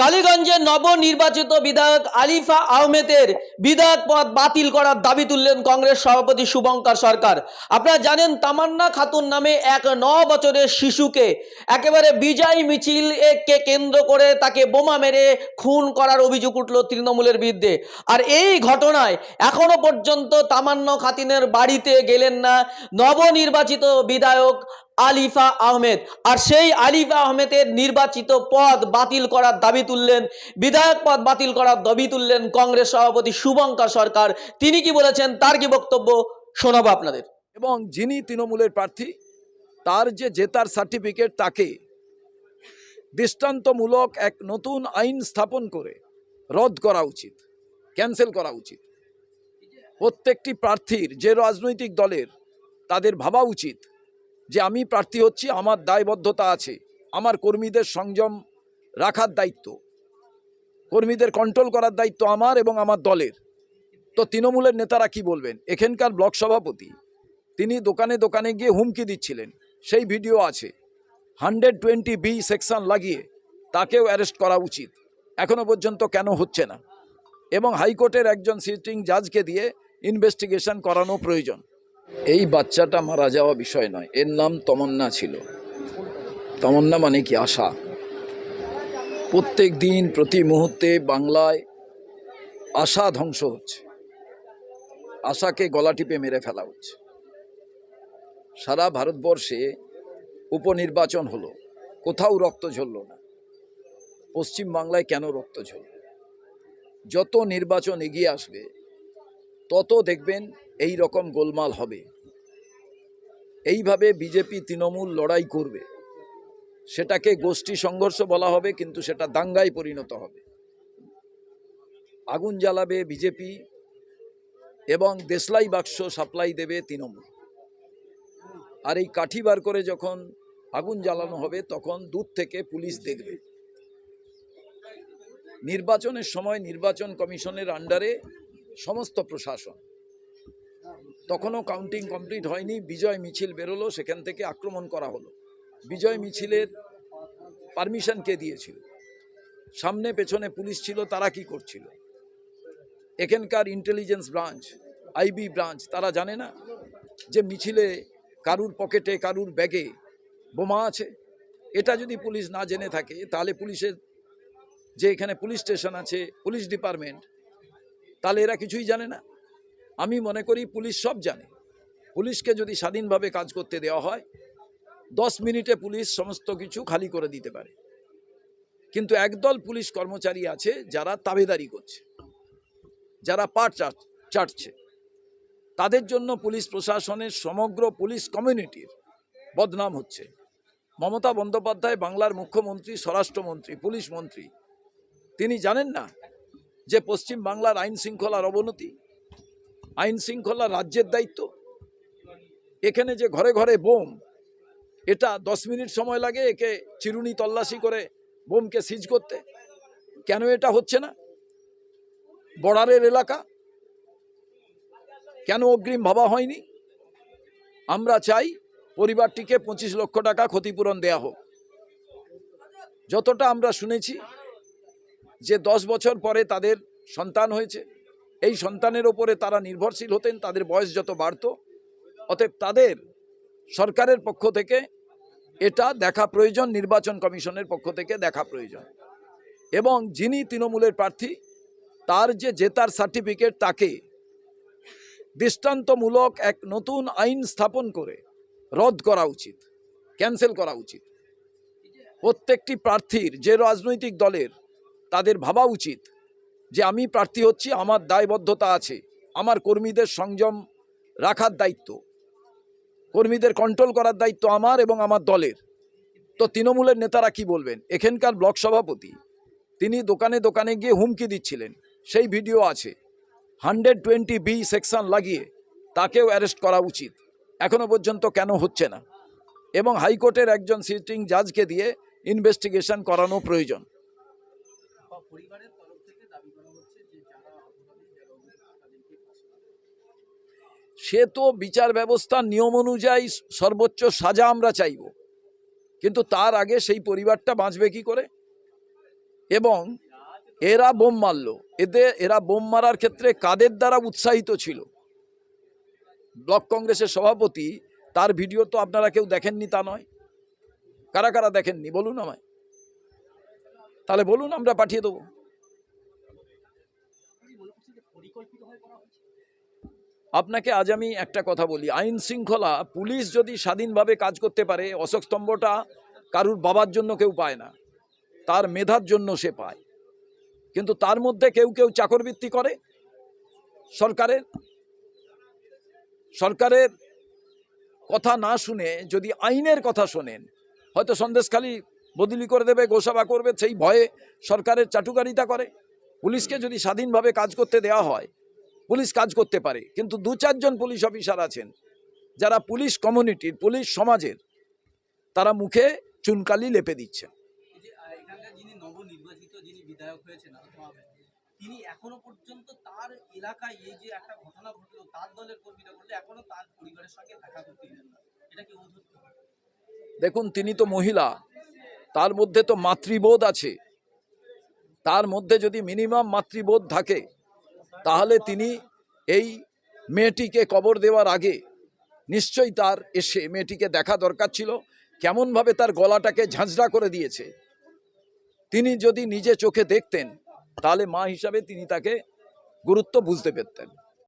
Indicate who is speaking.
Speaker 1: কালীগঞ্জের নবনির্বাচিত বিধায়ক আলিফা আহমেদের বিধায়ক পদ বাতিল করার দাবি তুললেন কংগ্রেস সভাপতি শুভঙ্কর সরকার। আপনারা জানেন, তামান্না খাতুন নামে এক ন বছরের শিশুকে একেবারে বিজয় মিছিল কে কেন্দ্র করে তাকে বোমা মেরে খুন করার অভিযোগ উঠল তৃণমূলের বিরুদ্ধে। আর এই ঘটনায় এখনও পর্যন্ত তামান্না খাতিনের বাড়িতে গেলেন না নবনির্বাচিত বিধায়ক আলিফা আহমেদ। আর সেই আলিফা আহমেদের নির্বাচিত পদ বাতিল করার দাবি তুললেন, বিধায়ক পদ বাতিল করার দাবি তুললেন কংগ্রেস সভাপতি শুভঙ্কর সরকার। তিনি কি বলেছেন, তার কি বক্তব্য, শোনাবো আপনাদের।
Speaker 2: এবং যিনি তৃণমূলের প্রার্থী, তার যে জেতার সার্টিফিকেট, তাকে দৃষ্টান্তমূলক এক নতুন আইন স্থাপন করে রদ করা উচিত, ক্যান্সেল করা উচিত। প্রত্যেকটি প্রার্থীর যে রাজনৈতিক দলের, তাদের ভাবা উচিত যে আমি প্রার্থী হচ্ছি, আমার দায়বদ্ধতা আছে। আমার কর্মীদের সংযম রাখার দায়িত্ব। কর্মীদের কন্ট্রোল করার দায়িত্ব আমার এবং আমার দলের। তো তৃণমূলের নেতারা কি বলবেন? এখানকার ব্লক সভাপতি, তিনি দোকানে দোকানে গিয়ে হুমকি দিচ্ছিলেন। সেই ভিডিও আছে। হান্ড্রেড টোয়েন্টি বি সেকশন লাগিয়ে তাকেও অ্যারেস্ট করা উচিত। এখনও পর্যন্ত কেন হচ্ছে না? এবং হাইকোর্টের একজন সিটিং জাজকে দিয়ে ইনভেস্টিগেশন করানো প্রয়োজন। এই বাচ্চাটা মারা যাওয়া বিষয় নয়। এর নাম তমন্না ছিল। তমন্না মানে কি? আশা। প্রত্যেক দিন প্রতি মুহূর্তে বাংলায় আশা ধ্বংস হচ্ছে। আশাকে গলা টিপে মেরে ফেলা হচ্ছে। সারা ভারতবর্ষে উপনির্বাচন হলো। কোথাও রক্ত ঝরল না। পশ্চিম বাংলায় কেন রক্ত ঝরল? যত নির্বাচন এগিয়ে আসবে, তত দেখবেন এই রকম গোলমাল হবে। এইভাবে বিজেপি তৃণমূল লড়াই করবে। সেটাকে গোষ্ঠী সংঘর্ষ বলা হবে, কিন্তু সেটা দাঙ্গায় পরিণত হবে। আগুন জ্বালাবে বিজেপি এবং দেশলাই বাক্স সাপ্লাই দেবে তৃণমূল। আর এই কাঠি বার করে যখন আগুন জ্বালানো হবে, তখন দূর থেকে পুলিশ দেখবে। নির্বাচনের সময় নির্বাচন কমিশনের আন্ডারে সমস্ত প্রশাসন তখনও কাউন্টিং কমপ্লিট হয়নি। বিজয় মিছিল বেরোলো, সেখান থেকে আক্রমণ করা হলো। বিজয় মিছিলের পারমিশন কে দিয়েছিল? সামনে পেছনে পুলিশ ছিল, তারা কি করছিল? এখানকার ইন্টেলিজেন্স ব্রাঞ্চ আইবি ব্রাঞ্চ তারা জানে না যে মিছিলে কারুর পকেটে কারুর ব্যাগে বোমা আছে? এটা যদি পুলিশ না জেনে থাকে, তাহলে পুলিশের যে এখানে পুলিশ স্টেশন আছে, পুলিশ ডিপার্টমেন্ট, তাহলে এরা কিছুই জানে না। আমি মনে করি পুলিশ সব জানে। পুলিশকে যদি স্বাধীনভাবে কাজ করতে দেওয়া হয়, দশ মিনিটে পুলিশ সমস্ত কিছু খালি করে দিতে পারে। কিন্তু একদল পুলিশ কর্মচারী আছে যারা তাবেদারি করছে, যারা পাট চাট- চাটছে। তাদের জন্য পুলিশ প্রশাসনের সমগ্র পুলিশ কমিউনিটির বদনাম হচ্ছে। মমতা বন্দ্যোপাধ্যায়, বাংলার মুখ্যমন্ত্রী, স্বরাষ্ট্রমন্ত্রী, পুলিশ মন্ত্রী, তিনি জানেন না যে পশ্চিম বাংলার আইন শৃঙ্খলার অবনতি আইন শৃঙ্খলা রাজ্যের দায়িত্ব। এখানে যে ঘরে ঘরে বোম, এটা দশ মিনিট সময় লাগে একে চিরুনি তল্লাশি করে বোমকে সিজ করতে। কেন এটা হচ্ছে না? বর্ডারের এলাকা। কেন অগ্রিম ভাবা হয়নি? আমরা চাই পরিবারটিকে পঁচিশ লক্ষ টাকা ক্ষতিপূরণ দেয়া হোক। যতটা আমরা শুনেছি, যে দশ বছর পরে তাদের সন্তান হয়েছে। এই সন্তানের ওপরে তারা নির্ভরশীল হতেন, তাদের বয়স যত বাড়তো, অতএব তাদের সরকারের পক্ষ থেকে এটা দেখা প্রয়োজন, নির্বাচন কমিশনের পক্ষ থেকে দেখা প্রয়োজন। এবং যিনি তৃণমূলের প্রার্থী, তার যে জেতার সার্টিফিকেট, তাকে দৃষ্টান্তমূলক এক নতুন আইন স্থাপন করে রদ করা উচিত, ক্যান্সেল করা উচিত। প্রত্যেকটি প্রার্থীর, যে রাজনৈতিক দলের, তাদের ভাবা উচিত যে আমি প্রার্থী হচ্ছি, আমার দায়বদ্ধতা আছে। আমার কর্মীদের সংযম রাখার দায়িত্ব। কর্মীদের কন্ট্রোল করার দায়িত্ব আমার এবং আমার দলের। তো তৃণমূলের নেতারা কি বলবেন? এখানকার ব্লক সভাপতি, তিনি দোকানে দোকানে গিয়ে হুমকি দিচ্ছিলেন। সেই ভিডিও আছে। হান্ড্রেড টোয়েন্টি বি সেকশন লাগিয়ে তাকেও অ্যারেস্ট করা উচিত। এখনও পর্যন্ত কেন হচ্ছে না? এবং হাইকোর্টের একজন সিটিং জাজকে দিয়ে ইনভেস্টিগেশন করানো প্রয়োজন
Speaker 1: পরিবারের তরফ থেকে দাবি করা হচ্ছে যে যারা অপরাধী যারা অভিযুক্ত তাদেরকে ফাঁসি
Speaker 2: সে তো বিচার ব্যবস্থা নিয়ম অনুযায়ী সর্বোচ্চ সাজা আমরা চাইব। কিন্তু তার আগে সেই পরিবারটা বাঁচবে কি করে? এবং এরা বোম মারল। এদের এরা বোম মারার ক্ষেত্রে কাদের দ্বারা উৎসাহিত ছিল? ব্লক কংগ্রেসের সভাপতি, তার ভিডিও তো আপনারা কেউ দেখেননি তা নয়। কারা কারা দেখেননি? বলুন আমায়। তাহলে বলুন, আমরা পাঠিয়ে দেবো। আপনাকে আজ আমি একটা কথা বলি। আইন শৃঙ্খলা, পুলিশ যদি স্বাধীনভাবে কাজ করতে পারে, অশোক স্তম্ভটা কারুর বাবার জন্য কেউ পায় না। তার মেধার জন্য সে পায়। কিন্তু তার মধ্যে কেউ কেউ চাকরবৃত্তি করে সরকারের। সরকারের কথা না শুনে যদি আইনের কথা শোনেন, হয়তো সন্দেশখালি বদলি করে দেবে, গোসাবা করবে, সেই ভয়ে সরকারের চাটুকারিতা করে। পুলিশকে যদি স্বাধীনভাবে কাজ করতে দেওয়া হয় পুলিশ কাজ করতে পারে কিন্তু দু চারজন পুলিশ অফিসার আছেন যারা পুলিশ কমিউনিটির পুলিশ সমাজের তারা মুখে চুনকালি লেপে দিচ্ছে
Speaker 3: এই যে আহ, এখানকার যিনি নবনির্বাচিত যিনি বিধায়ক হয়েছেন আলফা আহমেদ, তিনি এখনও পর্যন্ত তার এলাকায় এই যে একটা ঘটনা ঘটলো তার দলের কর্মীরা ঘটলো এখনও তার পরিবারের সঙ্গে দেখা করতে এটা কি
Speaker 2: দেখুন তিনি তো মহিলা তার মধ্যে তো মাতৃবোধ আছে। তার মধ্যে যদি মিনিমাম মাতৃবোধ থাকে তাহলে তিনি এই মেয়েটিকে কবর দেওয়ার আগে নিশ্চয়ই তার এসে মেয়েটিকে দেখা দরকার ছিল। কেমনভাবে তার গলাটাকে ঝাঁঝরা করে দিয়েছে। তিনি যদি নিজে চোখে দেখতেন, তাহলে মা হিসাবে তিনি তাকে গুরুত্ব বুঝতে পারতেন।